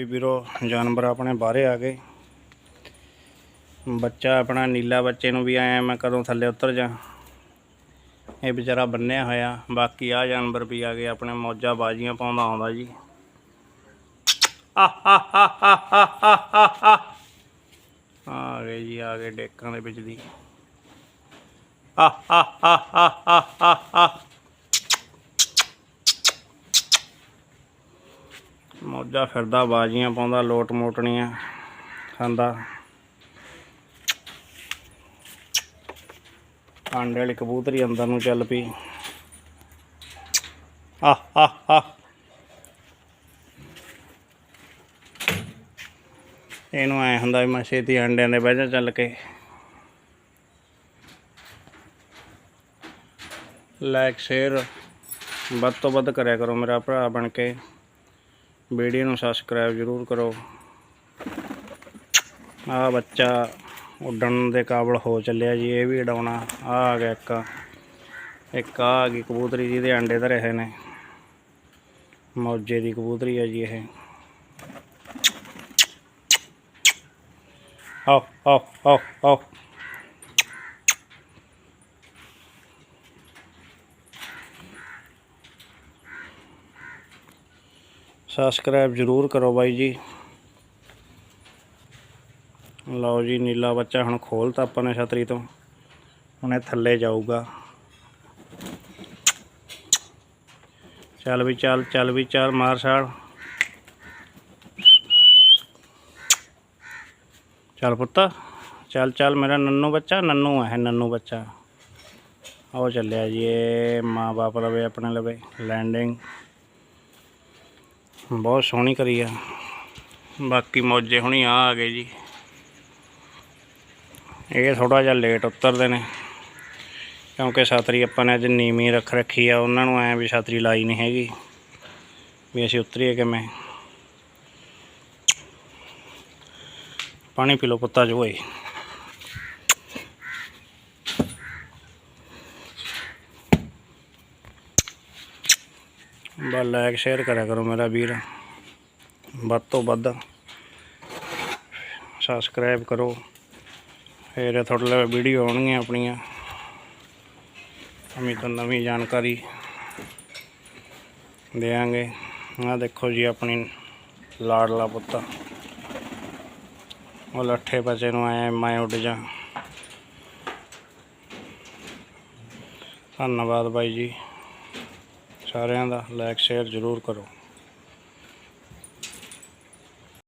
ਵੀ ਵੀਰੋ, ਜਾਨਵਰ ਆਪਣੇ ਬਾਹਰੇ ਆ ਗਏ। ਬੱਚਾ ਆਪਣਾ ਨੀਲਾ ਬੱਚੇ ਨੂੰ ਵੀ ਆਇਆ, ਮੈਂ ਕਦੋਂ ਥੱਲੇ ਉਤਰ ਜਾ। ਇਹ ਵਿਚਾਰਾ ਬੰਨਿਆ ਹੋਇਆ, ਬਾਕੀ ਆ ਜਾਨਵਰ ਵੀ ਆ ਗਏ, ਆਪਣੇ ਮੌਜਾਂ ਬਾਜੀਆਂ ਪਾਉਂਦਾ ਆਉਂਦਾ ਜੀ। ਆ ਗਏ ਜੀ, ਆ ਗਏ ਡੇਕਾਂ ਦੇ ਵਿੱਚ ਦੀ। ਮੌਜਾਂ ਫਿਰਦਾ, ਬਾਜੀਆਂ ਪਾਉਂਦਾ, ਲੋਟ ਮੋਟਣੀਆਂ ਖਾਂਦਾ। ਆਂਡੇ ਵਾਲੀ ਕਬੂਤਰੀ ਅੰਦਰ ਨੂੰ ਚੱਲ ਪਈ। ਆ ਆ ਆ ਇਹਨੂੰ ਐ ਹੁੰਦਾ ਵੀ ਮੈਂ ਛੇਤੀ ਅੰਡਿਆਂ ਦੇ ਬਹਿ ਜਾ ਚੱਲ ਕੇ। ਲਾਈਕ ਸ਼ੇਅਰ ਵੱਧ ਤੋਂ ਵੱਧ ਕਰਿਆ ਕਰੋ ਮੇਰਾ ਭਰਾ ਬਣ ਕੇ। ਵੀਡੀਓ ਨੂੰ ਸਬਸਕ੍ਰਾਈਬ ਜ਼ਰੂਰ ਕਰੋ। ਆ ਬੱਚਾ ਉੱਡਣ ਦੇ ਕਾਬਲ ਹੋ ਚੱਲਿਆ ਜੀ, ਇਹ ਵੀ ਉਡਾਉਣਾ। ਆ ਆ ਗਿਆ ਇੱਕ। ਇੱਕ ਆ ਗਈ ਕਬੂਤਰੀ ਜਿਹਦੇ ਅੰਡੇ ਧਰੇ ਹੋਏ ਨੇ। ਮੌਜੇ ਦੀ ਕਬੂਤਰੀ ਆ ਜੀ ਇਹ। ਆਓ ਆਓ ਆਓ ਆਓ। ਸਬਸਕ੍ਰਾਈਬ ਜ਼ਰੂਰ ਕਰੋ ਬਾਈ ਜੀ। ਲਓ ਜੀ, ਨੀਲਾ ਬੱਚਾ ਹੁਣ ਖੋਲਤਾ ਆਪਾਂ ਨੇ ਛਤਰੀ ਤੋਂ। ਹੁਣ ਇਹ ਥੱਲੇ ਜਾਊਗਾ। ਚੱਲ ਵੀ ਚੱਲ ਚੱਲ ਵੀ ਚੱਲ ਮਾਰ ਛਾਲ। ਚੱਲ ਪੁੱਤ, ਚੱਲ ਚੱਲ ਮੇਰਾ ਨੰਨੂ ਬੱਚਾ, ਨੰਨੂ ਹੈ ਨੰਨੂ ਬੱਚਾ। ਆਓ ਚੱਲਿਆ ਜੀ, ਇਹ ਮਾਂ ਬਾਪ ਲਵੇ, ਆਪਣੇ ਲਵੇ ਲੈਂਡਿੰਗ ਬਹੁਤ ਸੋਹਣੀ ਕਰੀ ਆ। ਬਾਕੀ ਮੌਜੇ ਹੁਣੀ ਆ ਆ ਗਏ ਜੀ। ਇਹ ਥੋੜਾ ਜਿਹਾ ਲੇਟ ਉਤਰਦੇ ਨੇ। ਕਿਉਂਕਿ ਛਤਰੀ ਆਪਾਂ ਨੇ ਅੱਜ ਨੀਵੀਂ ਰੱਖ ਰੱਖੀ ਆ, ਉਹਨਾਂ ਨੂੰ ਐ ਵੀ ਛਤਰੀ ਲਾਈ ਨਹੀਂ ਹੈਗੀ। ਵੀ ਅਸੀਂ ਉਤਰੀਏ ਕਿਵੇਂ? ਪਾਣੀ ਪੀ ਲਓ ਪੁੱਤਾ ਜੋ ਬਸ ਲਾਈਕ ਸ਼ੇਅਰ ਕਰਿਆ ਕਰੋ ਮੇਰਾ ਵੀਰ। ਵੱਧ ਤੋਂ ਵੱਧ ਸਬਸਕ੍ਰਾਈਬ ਕਰੋ। ਫਿਰ ਤੁਹਾਡੇ ਲਈ ਵੀਡੀਓ ਆਉਣਗੀਆਂ ਆਪਣੀਆਂ। ਅਮੀ ਤੋਂ ਨਵੀਂ ਜਾਣਕਾਰੀ ਦੇਾਂਗੇ ਆਹ ਦੇਖੋ ਜੀ ਆਪਣੀ ਲਾਡਲਾ ਪੁੱਤ। ਉਹ ਲੱਠੇ ਬਚੇ ਨੂੰ ਆਇਆ ਮੈਂ ਉੱਡ ਜਾ। ਧੰਨਵਾਦ ਬਾਈ ਜੀ। ਸਾਰਿਆਂ ਦਾ ਲਾਈਕ ਸ਼ੇਅਰ ਜ਼ਰੂਰ ਕਰੋ।